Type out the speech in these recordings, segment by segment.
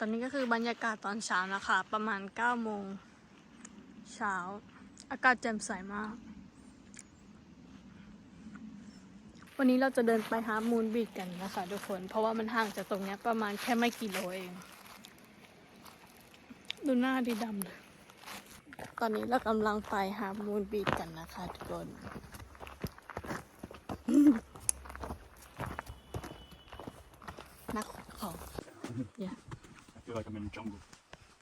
ตอนนี้ก็คือบรรยากาศตอนเช้านะคะ ประมาณ9โมงเช้า อากาศแจ่มใสมาก วันนี้เราจะเดินไปฮามูนบีชกันนะคะทุกคน เพราะว่ามันห่างจากตรงนี้ประมาณแค่ไม่กี่โลเอง ดูหน้าดีดำเลยตอนนี้เรากำลังไปฮามูนบีชกันนะคะทุกคนนักของ yeah feel like I'm in the jungle.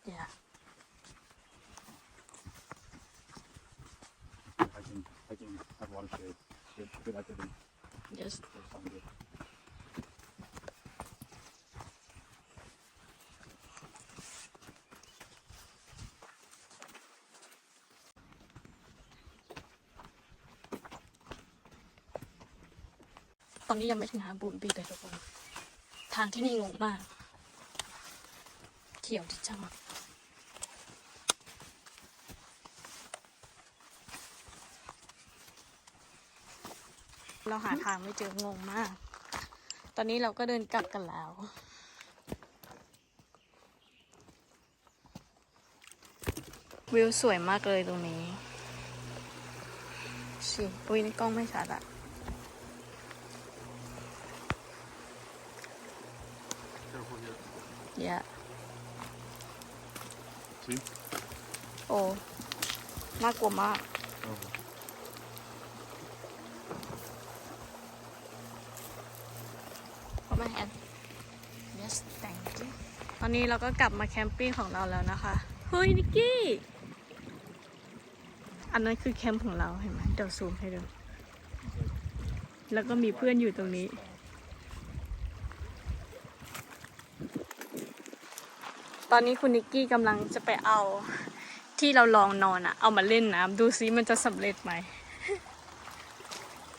yeah Hiking, hiking at watershed. Good, good activity. yes Good, sounds good. ตอนนี้ยังไม่ถึงฮาร์บูนบีชเลยทุกคน ทางที่นี่งงมาก เขียวที่จังเราหาทางไม่เจองงมาก ตอนนี้เราก็เดินกลับกันแล้ว วิวสวยมากเลยตรงนี้สิอุ้ยนี่กล้องไม่ชัดอะ Careful here. เยอะ See? โอ้น่ากลัวมากเข้ามาแอน yes thank you ตอนนี้เราก็กลับมาแคมปิ้งของเราแล้วนะคะ เฮ้ย นิกกี้ อันนั้นคือแคมป์ของเราเห็นไหมเดี๋ยวซูมให้ดู แล้วก็มีเพื่อนอยู่ตรงนี้ ตอนนี้คุณนิกกี้กำลังจะไปเอาที่เราลองนอนอะเอามาเล่นน้ำดูซิมันจะสำเร็จไหม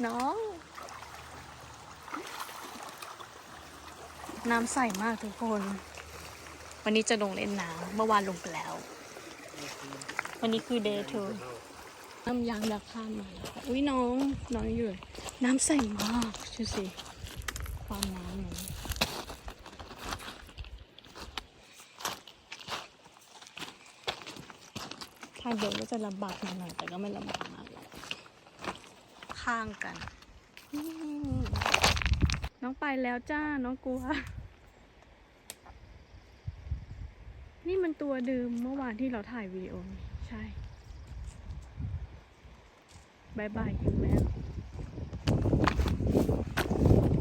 น้อง น้ำใสมากทุกคน วันนี้จะลงเล่นน้ำเมื่อวานลงไปแล้ว วันนี้คือ day two น้ำยางดักข้ามมาอุ้ยน้อง น้องอยู่ น้ำใสมากดูสิความน้ำนี้างเดินก็จะลำบากหน่อยๆแต่ก็ไม่ลำบากมากหรอกข้างกันอืมน้องไปแล้วจ้า น้องกลัว นี่มันตัวเดิมเมื่อวานที่เราถ่ายวิดีโอนี่ใช่บายบายคุณแม่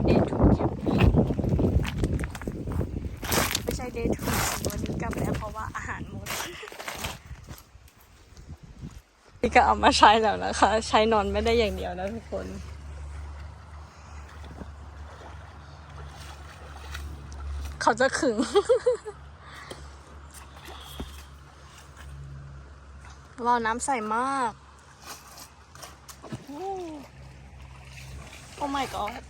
เดย์ทูแคมปิ้งไม่ใช่เดย์ทูวันนี้กลับแล้วเพราะว่าอาหารหมด นี่ก็เอามาใช้แล้วนะคะ ใช้นอนไม่ได้อย่างเดียวนะทุกคน เขาจะขึง ว้าวน้ำใสมาก โอ้โอ้ my god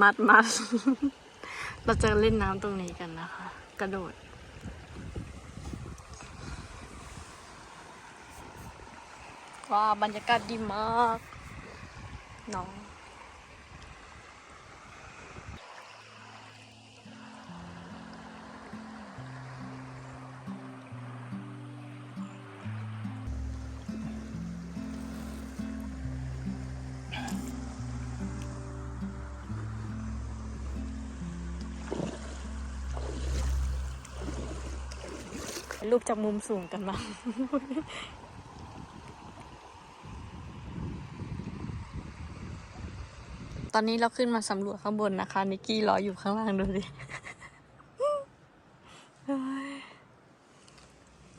มัดมัด เราจะเล่นน้ำตรงนี้กันนะคะ กระโดด ว้าบรรยากาศดีมากน้องรูปจากมุมสูงกันบ้าง ตอนนี้เราขึ้นมาสำรวจข้างบนนะคะ นิกกี้รออยู่ข้างล่างดูดิ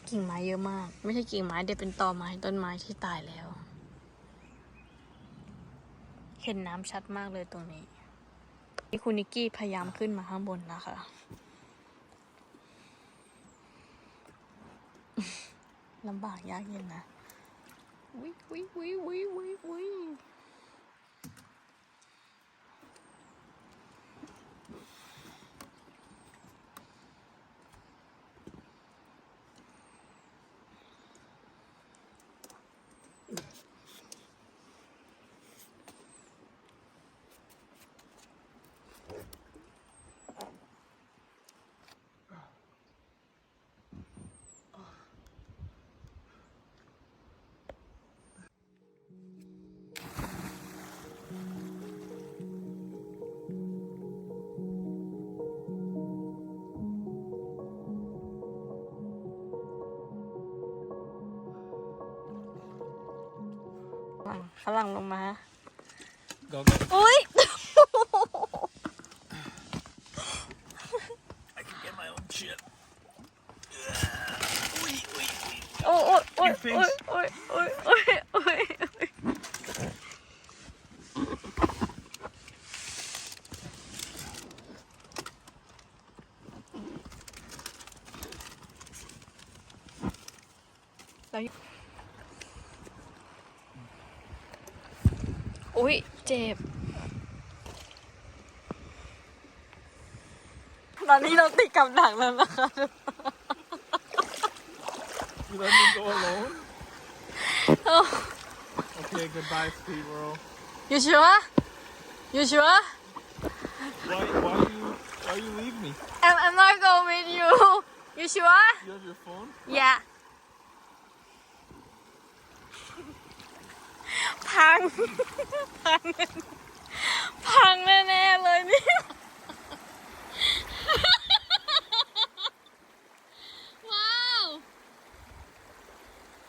กิ่งไม้เยอะมาก ไม่ใช่กิ่งไม้เดี๋ยวเป็นตอไม้ต้นไม้ที่ตายแล้ว เห็นน้ำชัดมากเลยตรงนี้ นี่คุณนิกกี้พยายามขึ้นมาข้างบนนะคะ ลำบากยากเย็นนะวิวิวิวิวิวิ รั่งฝรั่งลงมาอุ้ย I can โอ้ยโอ้ยโอ้ยโอ้ยโอ้ยโอ้ยโอ้ยเรา อุ้ยเจ็บ ตอนนี้เราติดกับดักแล้วนะคะ You let me go alone? Okay, goodbye, Steve Earl. You sure? You sure? Why, why you, why you leave me? I'm, I'm not going with you. You sure? You have your phone? Yeah. พัง พัง พังแน่ๆเลยเนี่ยว้าว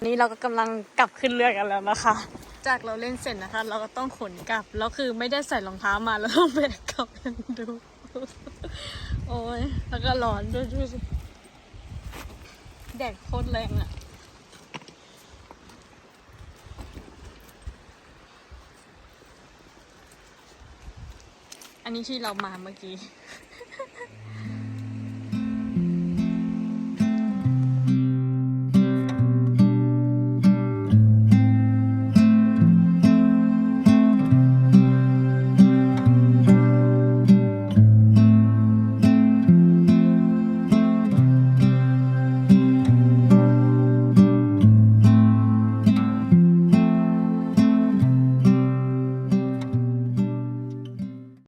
นี่เราก็กำลังกลับขึ้นเรือกันแล้วนะคะ จากเราเล่นเสร็จนะคะ เราก็ต้องขนกลับ แล้วคือไม่ได้ใส่รองเท้ามาแล้วต้องแบกกลับกันดู โอ้ยแล้วก็ร้อนด้วยดูสิแดดโคตรแรงอะ่ะ อันนี้ที่เรามาเมื่อกี้